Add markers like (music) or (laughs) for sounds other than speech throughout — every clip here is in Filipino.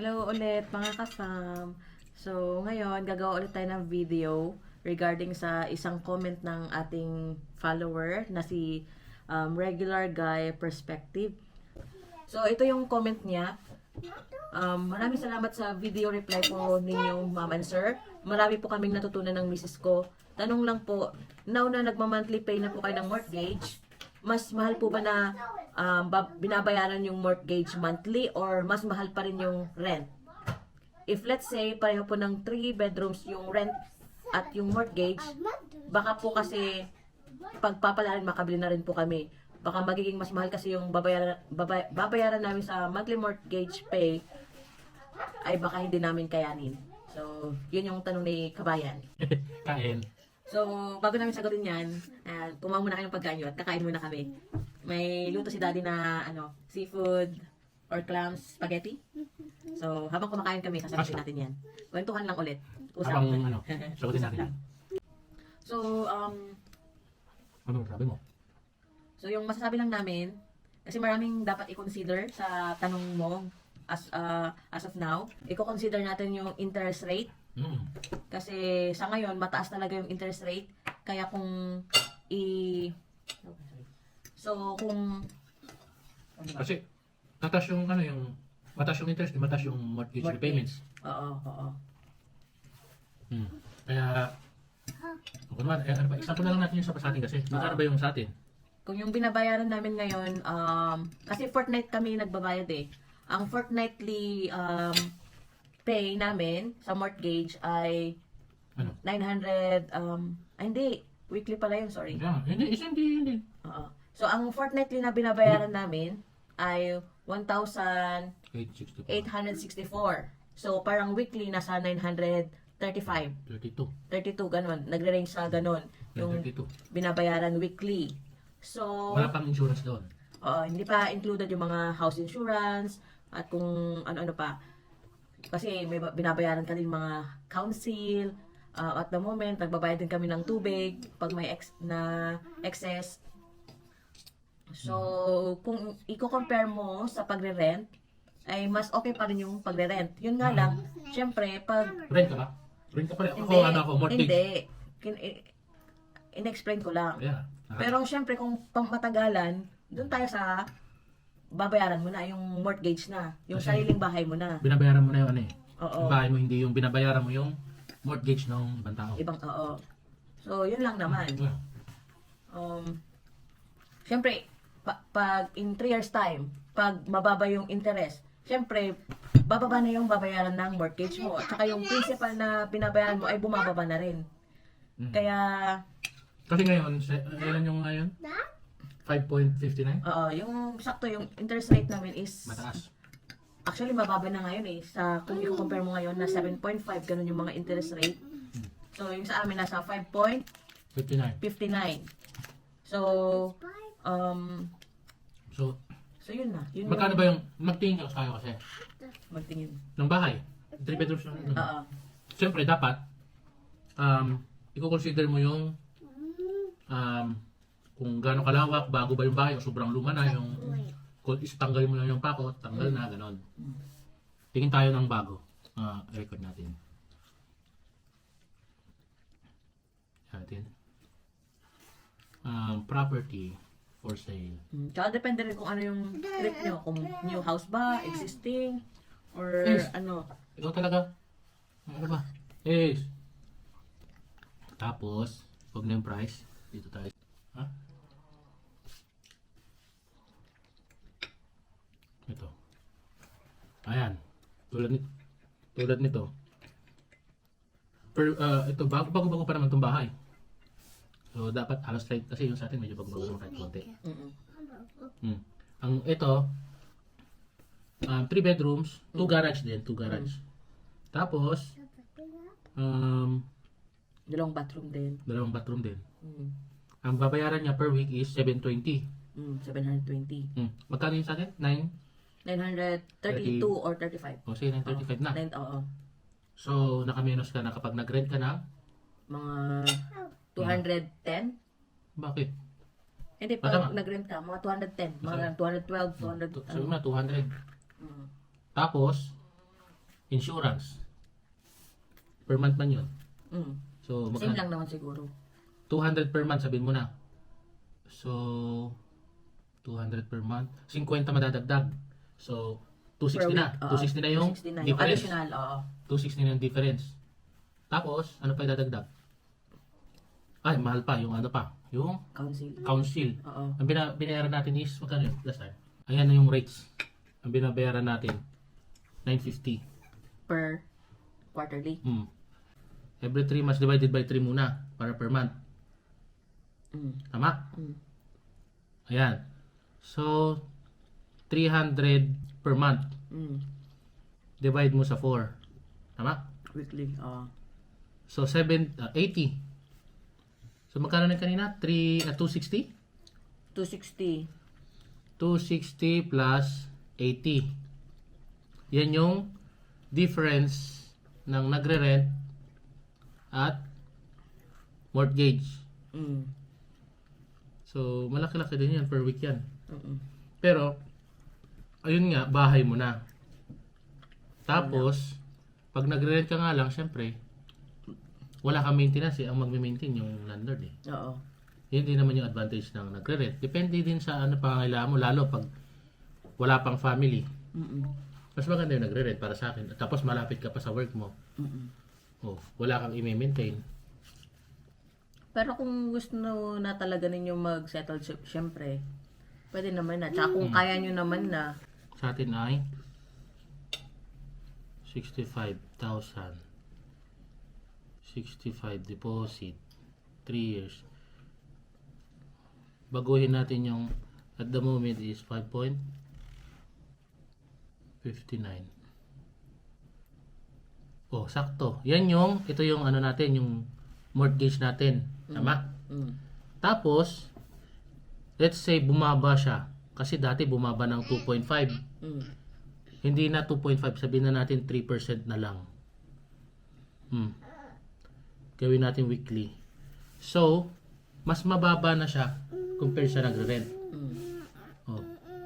Hello ulit mga kasam. So, ngayon gagawa ulit tayo ng video regarding sa isang comment ng ating follower na si um, Regular Guy Perspective. So, ito yung comment niya. Um, maraming salamat sa video reply po ninyong ma'am and sir. Marami po kaming natutunan ng misis ko. Tanong lang po, now na nagma-monthly pay na po kayo ng mortgage, mas mahal po ba na um, ba- binabayaran yung mortgage monthly or mas mahal pa rin yung rent? If let's say, pareho po ng 3 bedrooms yung rent at yung mortgage, baka po kasi pagpapalarin makabili na rin po kami. Baka magiging mas mahal kasi yung babayaran, babay- babayaran namin sa monthly mortgage pay ay baka hindi namin kayanin. So, yun yung tanong ni Kabayan. (laughs) Kain. So, bago namin sagutin yan, uh, kumain muna kayo ng pagkain nyo at kakain muna kami. May luto si daddy na ano, seafood or clams spaghetti. So, habang kumakain kami, sasagutin natin yan. Kwentuhan lang ulit. Habang ano, (laughs) sagutin natin yan. So, um, Ano sabi mo? So yung masasabi lang namin, kasi maraming dapat i-consider sa tanong mo as uh, as of now, i-consider natin yung interest rate Mm. kasi sa ngayon mataas talaga yung interest rate kaya kung i So kung Kasi, mataas yung ano yung, mataas yung interest, mataas yung mortgage Mortgage. repayments. oo, oo. Mm. Kaya, kung naman, eh, ano ba, example na lang natin yung sa sa atin kasi. Magkano ba yung sa atin? Kung yung binabayaran namin ngayon, um, kasi fortnight kami nagbabayad eh. Ang fortnightly um, pay namin sa mortgage ay Ano? 900, um, ay hindi, weekly pala yun, sorry. Yeah, hindi, is hindi, hindi. Oo. So, ang fortnightly na binabayaran namin ay 1,864. 864. So, parang weekly nasa 935. 32. 32, ganun. Nagre-range sa ganun. Yung 32. binabayaran weekly. So, Wala pang insurance doon. Oo, hindi pa included yung mga house insurance at kung ano-ano pa. Kasi may ba- binabayaran ka din mga council. Uh, at the moment, nagbabayad din kami ng tubig pag may ex na excess. So, kung i-compare mo sa pagre-rent, ay mas okay pa rin yung pagre-rent. Yun nga lang, syempre, pag Rent ka ba? Rent ka pa rin. Ako, hindi, ano ako, mortgage. hindi, kin- in-explain ko lang. Yeah. Ah, Pero syempre kung pamatagalan, doon tayo sa babayaran mo na yung mortgage na, yung Kasi- sariling bahay mo na. binabayaran mo na yung ano eh. Oo. Yung bahay mo, hindi yung binabayaran mo yung mortgage ng ibang tao. Ibang oo. So, yun lang naman. Yeah. Um, syempre, pa- pag in 3 years time, pag mababa yung interest, syempre, bababa na yung babayaran ng mortgage mo. At saka yung principal na binabayaran mo ay bumababa na rin. Mm. Kaya, Kasi ngayon, sa- ilan yung ngayon? 5.59? oo, yung sakto, yung interest rate namin is Mataas. Actually, mababa na ngayon eh. Sa, kung i-compare mo ngayon na 7.5, ganun yung mga interest rate. So, yung sa amin nasa 5.59. 59. So, um, So, so yun na. Yun magkano yung ba yung, magtingin ka tayo kasi, magtingin. ng bahay? 3 bedrooms ano. Oo. Siyempre, dapat, um, i-consider mo yung, um, kung gaano kalawak, bago ba yung bahay, o sobrang luma na yung, tanggalin mo lang yung pakot, tanggal na, ganon. Tingin tayo ng bago. Ah, record natin. Natin. Um, property for sale. Mm, Tsaka depende rin kung ano yung trip nyo. Kung new house ba, existing, or Yes. ano. Ikaw talaga. Ano ba? Yes. Tapos, pag na yung price, dito tayo. Ha? Ito. Ayan. Tulad nito. Tulad nito. Per, ah, ito, bago, bago, bago pa naman itong bahay. So, dapat halos straight kasi yung sa atin medyo bago-bago naman kahit konti. Hmm. Ang ito, um, three bedrooms, two garage din, two garage. Tapos, um, Dalawang bathroom din. dalawang bathroom din. Mm. Ang babayaran niya per week is 720. Mm, 720. Hmm. Magkano yung sa atin? 9? 932 or 35. O sige, 935 na. Nine, oo. So, nakamenos ka na kapag nag-rent ka na. Mga 210. Bakit? Hindi, Ah, pag nag-rent ka, mga 210. Mga 212, 200. So, na 200. Mm. Tapos, insurance. Per month man yun. Mm. So, Same magka- lang naman siguro. 200 per month, sabihin mo na. So, 200 per month. 50 madadagdag. So, 260 na. Oo. 260 na yung 260 na yung difference. additional, oo. 260 na yung difference. Tapos, ano pa idadagdag? Ay, mahal pa. Yung ano pa. Yung Council. council. Oo. Ang bina, binayaran natin is, magkano yun? Last time. Ayan na yung rates. Ang binabayaran natin, 950. Per quarterly. Hmm. Every 3 months divided by 3 muna para per month. Mm. Tama? Mm. Ayan. So, 300 per month. Mm. Divide mo sa 4. Tama? Weekly. Oo. So, 7, ah, 80. So, magkano na kanina? 3, ah, 260? 260. 260 plus 80. Yan yung difference ng nagre-rent at mortgage. Mm. So, malaki-laki din yan per week yan. Mm-mm. Pero, ayun nga, bahay mo na. Tapos, pag nagre-rent ka nga lang, syempre, wala kang maintenance eh. Ang magme-maintain yung landlord eh. Oo. Yun din naman yung advantage ng nagre-rent. Depende din sa ano pangangailangan mo, lalo pag wala pang family. Mm-mm. Mas maganda yung nagre-rent para sa akin. Tapos malapit ka pa sa work mo. Mm-mm. Oh, wala kang i-maintain. Pero kung gusto na talaga ninyo mag-settle, sy- syempre, pwede naman na. Tsaka kung kaya nyo naman na, Sa atin ay 65,000. 65 deposit. 3 years. Baguhin natin yung at the moment is 5.59. Oh, sakto. Yan yung, ito yung ano natin, yung mortgage natin. Tama? mm, Tapos, let's say bumaba siya. Kasi dati bumaba ng 2.5. mm, Hindi na 2.5, sabihin na natin 3% na lang. Hmm. Gawin natin weekly. So, mas mababa na siya compared sa nagre-rent. mm, Oh.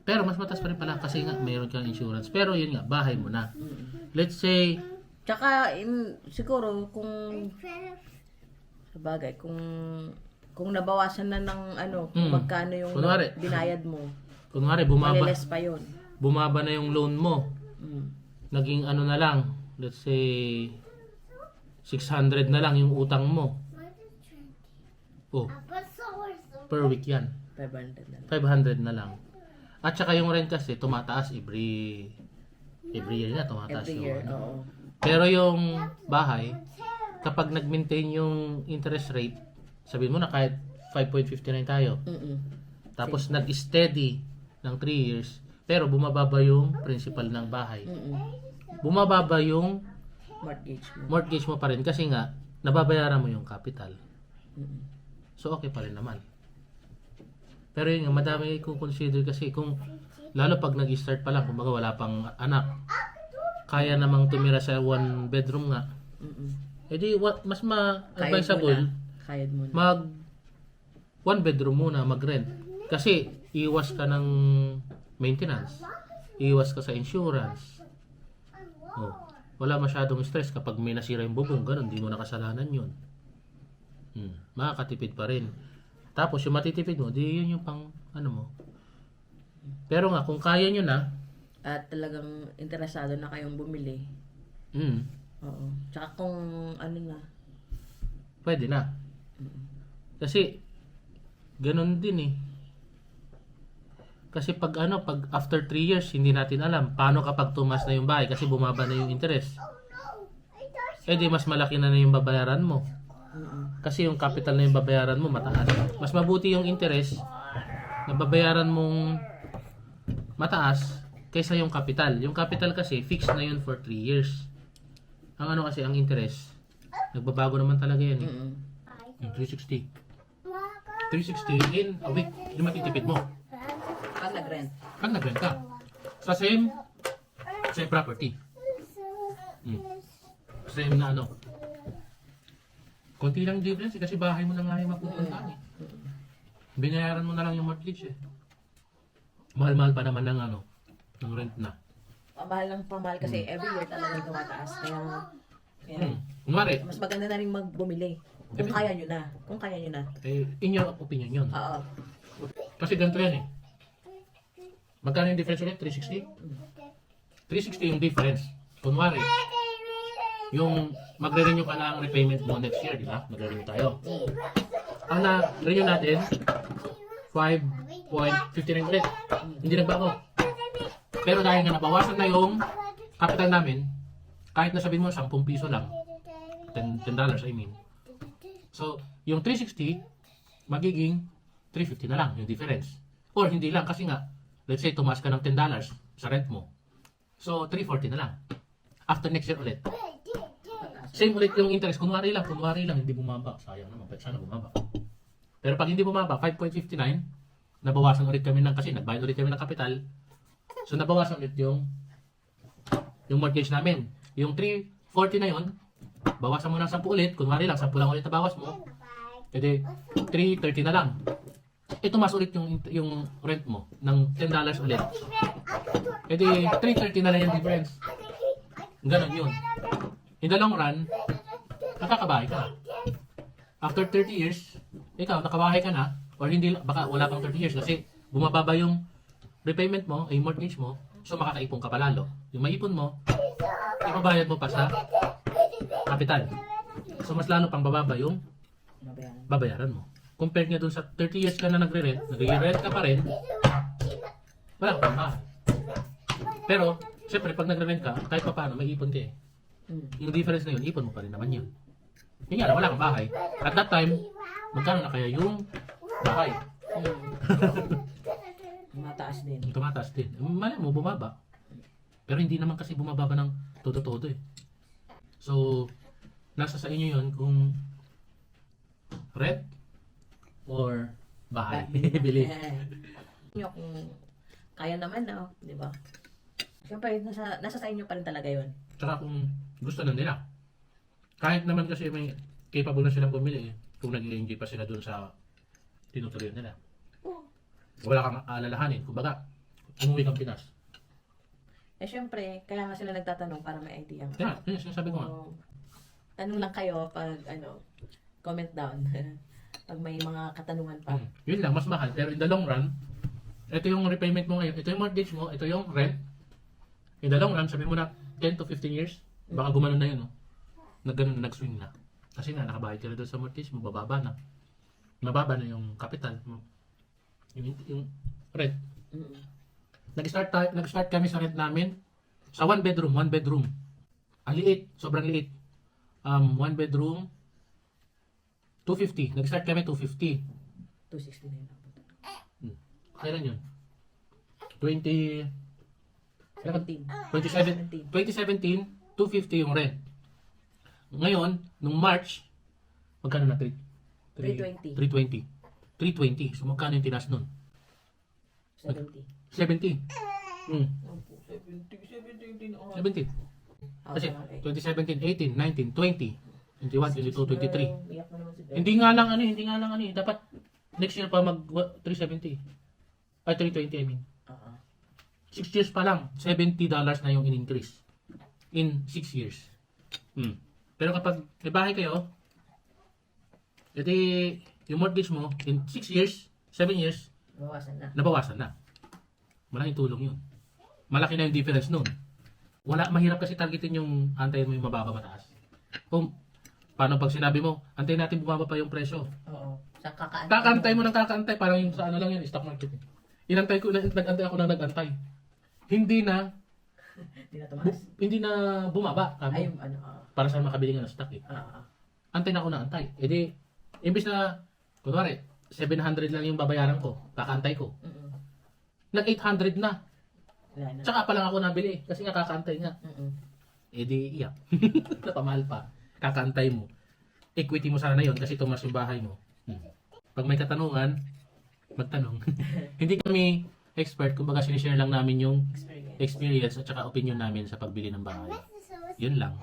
Pero mas mataas pa rin pala kasi nga mayroon kang insurance. Pero yun nga, bahay mo na. mm. Let's say, Tsaka, in, siguro, kung, sabagay, kung, kung nabawasan na ng, ano, kung Mm. magkano yung Kunwari. binayad mo, kunwari bumaba, maliles pa yun. Bumaba na yung loan mo. Mm. Naging ano na lang, let's say, 600 na lang yung utang mo. Oh, per week yan. 500 na lang. 500 na lang. At saka yung rent kasi tumataas every every year na tumataas Every yung year, ano. oo. Pero yung bahay, kapag nag-maintain yung interest rate, sabihin mo na kahit 5.59 tayo, Mm-mm. tapos nag-steady ng 3 years, pero bumababa yung principal ng bahay. Mm-mm. Bumababa yung Mortgage mo. mortgage mo pa rin kasi nga, nababayaran mo yung capital. Mm-mm. So, okay pa rin naman. Pero yun nga, madami kong consider kasi kung, lalo pag nag-start pa lang, kumbaga wala pang anak, kaya namang tumira sa one bedroom nga, Mm-mm. edi what, mas Kayod mo ma-advisable, na. Kayod mo na. mag one bedroom muna, mag-rent. Kasi, iwas ka ng maintenance. Iwas ka sa insurance. Oh, wala masyadong stress kapag may nasira yung bubong, ganun, di mo nakasalanan yun. Hmm, makakatipid pa rin. Tapos yung matitipid mo, di yun yung pang ano mo. Pero nga, kung kaya nyo na, At talagang interesado na kayong bumili. hmm, Oo. Tsaka kung ano na. pwede na. Kasi, ganun din eh. Kasi pag ano, pag after 3 years, hindi natin alam paano kapag tumas na yung bahay kasi bumaba na yung interest. Eh di mas malaki na na yung babayaran mo. Kasi yung capital na yung babayaran mo mataas. Mas mabuti yung interest na babayaran mong mataas kaysa yung capital. Yung capital kasi fixed na yun for 3 years. Ang ano kasi ang interest, nagbabago naman talaga yan eh. Mm-mm. Yung 360. 360 in a week, yung matitipid mo. Pag nag-rent. Pag nag-rent ka. Sa same, same property. Hmm. Same na ano. Konti lang difference eh, kasi bahay mo na nga yung mapupuntahan eh. Binayaran mo na lang yung mortgage eh. Mahal-mahal pa naman ng ano, ng rent na. pamahal ng pamahal kasi every year talagang tumataas. Kaya, kaya Hmm. Kunwari, mas maganda na rin magbumili. Kung kaya nyo na. Kung kaya nyo na. eh, in your opinion yun. Oo. Kasi ganito yan eh. Magkano yung difference ulit? 360? 360 yung difference. Kunwari, yung magre-renew ka ng repayment mo next year, di ba? Magre-renew tayo. Ang na-renew natin, 5.59 ulit. Hindi nagbago. Pero dahil nga nabawasan na yung capital namin, kahit na sabihin mo 10 piso lang, 10, 10 dollars I mean. So, yung 360, magiging 350 na lang yung difference. Or hindi lang kasi nga, let's say tumaas ka ng 10 dollars sa rent mo. So, 340 na lang. After next year ulit. Same ulit yung interest. Kunwari lang, kunwari lang, hindi bumaba. Sayang naman, sana bumaba. Pero pag hindi bumaba, 5.59, nabawasan ulit kami ng, kasi nagbayad ulit kami ng kapital. So, nabawasan ulit yung yung mortgage namin. Yung 340 na yun, bawasan mo ng 10 ulit. Kunwari lang, 10 lang ulit na bawas mo. Pwede 330 na lang. Ito mas ulit yung yung rent mo ng 10 dollars ulit. Pwede 330 na lang yung difference. Ganon yun. In the long run, nakakabahay ka. After 30 years, ikaw, nakabahay ka na, or hindi, baka wala pang 30 years kasi bumababa yung repayment mo, ay mortgage mo, so makakaipon ka palalo. Yung maipon mo, ipabayad mo pa sa capital. So mas lalo pang bababa yung babayaran mo. Compared nga dun sa 30 years ka na nagre-rent, nagre-rent ka pa rin, wala ka pang bahay. Pero, syempre, pag nagre-rent ka, kahit pa paano, may ipon ka eh. Mm. Yung difference na yun, ipon mo pa rin naman yun. Yun nga, wala kang bahay. At that time, magkano na kaya yung bahay? (laughs) Mataas din. Tumataas din. Mali mo, bumaba. Pero hindi naman kasi bumababa ng todo-todo eh. So, nasa sa inyo yun kung rent or bahay. Bili. Nyo kung kaya naman na, di ba? Siyempre, nasa, nasa sa inyo pa rin talaga yun. Tsaka kung gusto na nila. Kahit naman kasi may capable na silang bumili eh. Kung nag-enjoy pa sila dun sa tinutuloy nila. Wala kang alalahanin. Kumbaga, umuwi kang Pinas. Eh, syempre, kaya nga sila nagtatanong para may idea. Kaya, yun yung sinasabi ko nga. So, tanong lang kayo pag, ano, comment down. (laughs) pag may mga katanungan pa. Mm. Yun lang, mas mahal. Pero in the long run, ito yung repayment mo ngayon, ito yung mortgage mo, ito yung rent. In the long run, sabi mo na 10 to 15 years, baka gumanon na yun, no? Na ganun nag-swing na. Kasi nga, nakabayad ka na doon sa mortgage mo, bababa na. Mababa na yung capital mo. Yung, yung rent. Nag-start, tayo, nag-start kami sa rent namin sa one bedroom, one bedroom. Ang liit, sobrang liit. Um, one bedroom, 250. Nag-start kami 250. 260 na yun. Kailan yun? 20... 17. 27, 2017, 250 yung rent. Ngayon, nung March, magkano na? 3, 320. 320. 320. So magkano yung tinas nun? 70. 70. Hmm, 70, 70, 70. 70. Kasi 2017, 18, 19, 20, 21, 22, 23. Iyak na naman si Beth. Hindi nga lang ano, hindi nga lang ano, eh. dapat next year pa mag 370. Ay 320 I mean. Oo. 6 years pa lang, 70 dollars na yung in-increase. In 6 years. Hmm. Pero kapag may bahay kayo, edi yung mortgage mo, in 6 years, 7 years, Bawasan na. nabawasan na. Malaking tulong yun. Malaki na yung difference nun. Wala, mahirap kasi targetin yung antayin mo yung mababa mataas. Kung, paano pag sinabi mo, antayin natin bumaba pa yung presyo. Oo. Sa kakaantay. Kakantay mo ng kakantay, parang yung sa ano lang yan, stock market. eh. Inantay ko, nag-antay ako na nag-antay. Hindi na, (laughs) Hindi na bu- hindi na bumaba. Kamo, Ay, yung ano. oo. para sa makabili nga ng stock eh. Oo. Antay na ako na antay. E di, imbis na, kunwari, 700 lang yung babayaran ko, kakantay ko. Mm-mm. Nag-800 na. Wala na. Tsaka pa lang ako nabili kasi nga kakantay nga. Mm-mm. Eh di iyak. (laughs) Napamahal pa. Kakantay mo. Equity mo sana na yun kasi tumas yung bahay mo. Hmm. Pag may katanungan, magtanong. (laughs) Hindi kami expert, kumbaga sinishare lang namin yung Experience. at saka opinion namin sa pagbili ng bahay. Yun lang.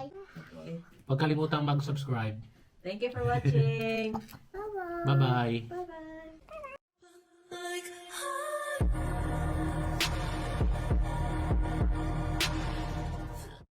Huwag kalimutang mag-subscribe. Thank you for watching. Bye-bye. Bye-bye.